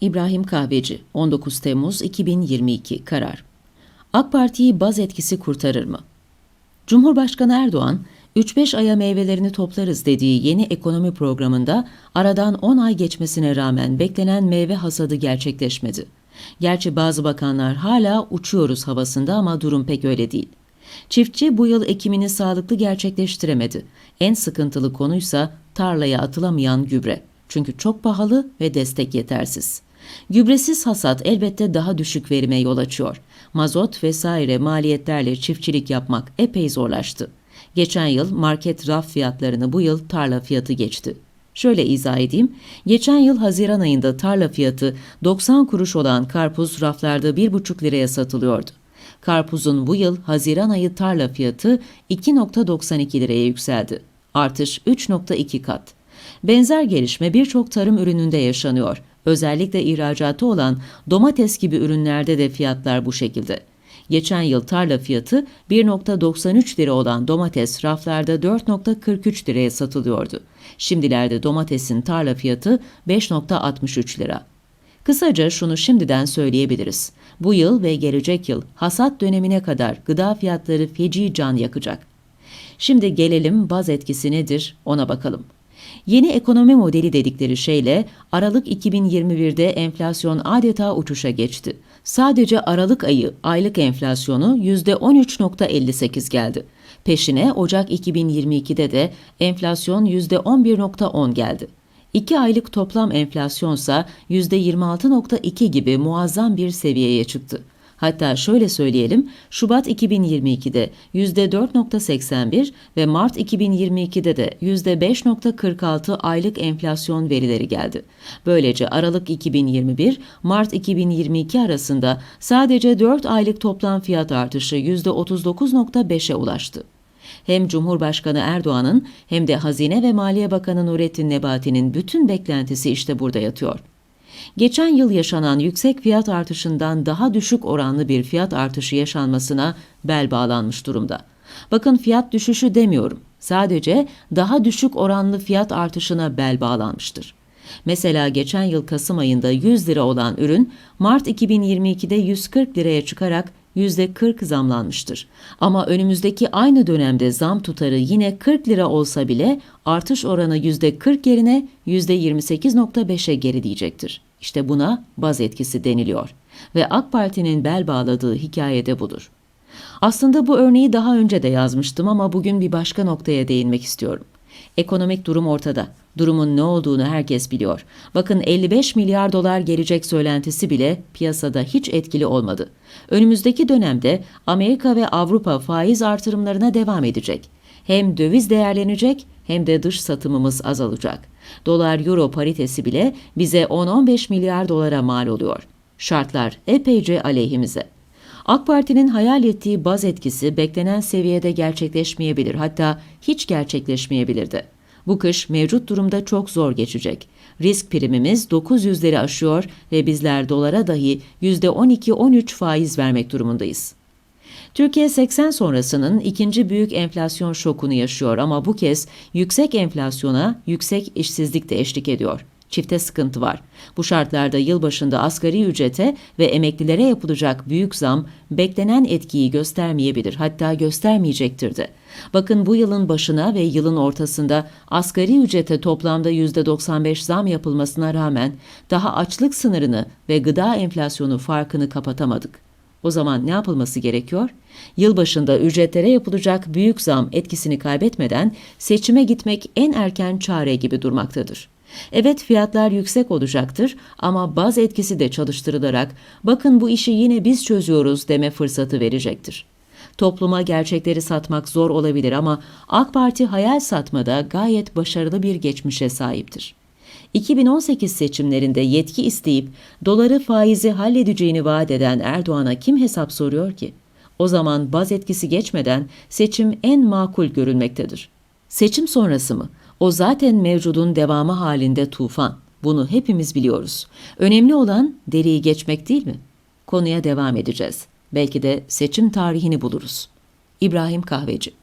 İbrahim Kahveci 19 Temmuz 2022 karar. AK Parti'yi baz etkisi kurtarır mı? Cumhurbaşkanı Erdoğan 3-5 aya meyvelerini toplarız dediği yeni ekonomi programında aradan 10 ay geçmesine rağmen beklenen meyve hasadı gerçekleşmedi. Gerçi bazı bakanlar hala uçuyoruz havasında ama durum pek öyle değil. Çiftçi bu yıl ekimini sağlıklı gerçekleştiremedi. En sıkıntılı konuysa tarlaya atılamayan gübre. Çünkü çok pahalı ve destek yetersiz. Gübresiz hasat elbette daha düşük verime yol açıyor. Mazot vesaire maliyetlerle çiftçilik yapmak epey zorlaştı. Geçen yıl market raf fiyatlarını bu yıl tarla fiyatı geçti. Şöyle izah edeyim. Geçen yıl Haziran ayında tarla fiyatı 90 kuruş olan karpuz raflarda 1,5 liraya satılıyordu. Karpuzun bu yıl Haziran ayı tarla fiyatı 2.92 liraya yükseldi. Artış 3.2 kat. Benzer gelişme birçok tarım ürününde yaşanıyor. Özellikle ihracatı olan domates gibi ürünlerde de fiyatlar bu şekilde. Geçen yıl tarla fiyatı 1.93 lira olan domates raflarda 4.43 liraya satılıyordu. Şimdilerde domatesin tarla fiyatı 5.63 lira. Kısaca şunu şimdiden söyleyebiliriz. Bu yıl ve gelecek yıl hasat dönemine kadar gıda fiyatları feci can yakacak. Şimdi gelelim baz etkisi nedir ona bakalım. Yeni ekonomi modeli dedikleri şeyle Aralık 2021'de enflasyon adeta uçuşa geçti. Sadece Aralık ayı aylık enflasyonu %13.58 geldi. Peşine Ocak 2022'de de enflasyon %11.10 geldi. 2 aylık toplam enflasyonsa %26.2 gibi muazzam bir seviyeye çıktı. Hatta şöyle söyleyelim, Şubat 2022'de %4.81 ve Mart 2022'de de %5.46 aylık enflasyon verileri geldi. Böylece Aralık 2021, Mart 2022 arasında sadece 4 aylık toplam fiyat artışı %39.5'e ulaştı hem Cumhurbaşkanı Erdoğan'ın hem de Hazine ve Maliye Bakanı Nurettin Nebati'nin bütün beklentisi işte burada yatıyor. Geçen yıl yaşanan yüksek fiyat artışından daha düşük oranlı bir fiyat artışı yaşanmasına bel bağlanmış durumda. Bakın fiyat düşüşü demiyorum. Sadece daha düşük oranlı fiyat artışına bel bağlanmıştır. Mesela geçen yıl Kasım ayında 100 lira olan ürün Mart 2022'de 140 liraya çıkarak %40 zamlanmıştır. Ama önümüzdeki aynı dönemde zam tutarı yine 40 lira olsa bile artış oranı %40 yerine %28.5'e gerileyecektir. İşte buna baz etkisi deniliyor. Ve AK Parti'nin bel bağladığı hikaye de budur. Aslında bu örneği daha önce de yazmıştım ama bugün bir başka noktaya değinmek istiyorum. Ekonomik durum ortada. Durumun ne olduğunu herkes biliyor. Bakın 55 milyar dolar gelecek söylentisi bile piyasada hiç etkili olmadı. Önümüzdeki dönemde Amerika ve Avrupa faiz artırımlarına devam edecek. Hem döviz değerlenecek hem de dış satımımız azalacak. Dolar euro paritesi bile bize 10-15 milyar dolara mal oluyor. Şartlar epeyce aleyhimize. AK Parti'nin hayal ettiği baz etkisi beklenen seviyede gerçekleşmeyebilir hatta hiç gerçekleşmeyebilir de. Bu kış mevcut durumda çok zor geçecek. Risk primimiz 900'leri aşıyor ve bizler dolara dahi %12-13 faiz vermek durumundayız. Türkiye 80 sonrasının ikinci büyük enflasyon şokunu yaşıyor ama bu kez yüksek enflasyona yüksek işsizlik de eşlik ediyor çifte sıkıntı var. Bu şartlarda yılbaşında asgari ücrete ve emeklilere yapılacak büyük zam beklenen etkiyi göstermeyebilir hatta göstermeyecektir de. Bakın bu yılın başına ve yılın ortasında asgari ücrete toplamda %95 zam yapılmasına rağmen daha açlık sınırını ve gıda enflasyonu farkını kapatamadık. O zaman ne yapılması gerekiyor? Yılbaşında ücretlere yapılacak büyük zam etkisini kaybetmeden seçime gitmek en erken çare gibi durmaktadır. Evet fiyatlar yüksek olacaktır ama baz etkisi de çalıştırılarak bakın bu işi yine biz çözüyoruz deme fırsatı verecektir. Topluma gerçekleri satmak zor olabilir ama AK Parti hayal satmada gayet başarılı bir geçmişe sahiptir. 2018 seçimlerinde yetki isteyip doları faizi halledeceğini vaat eden Erdoğan'a kim hesap soruyor ki? O zaman baz etkisi geçmeden seçim en makul görülmektedir. Seçim sonrası mı? O zaten mevcudun devamı halinde tufan. Bunu hepimiz biliyoruz. Önemli olan deriyi geçmek değil mi? Konuya devam edeceğiz. Belki de seçim tarihini buluruz. İbrahim Kahveci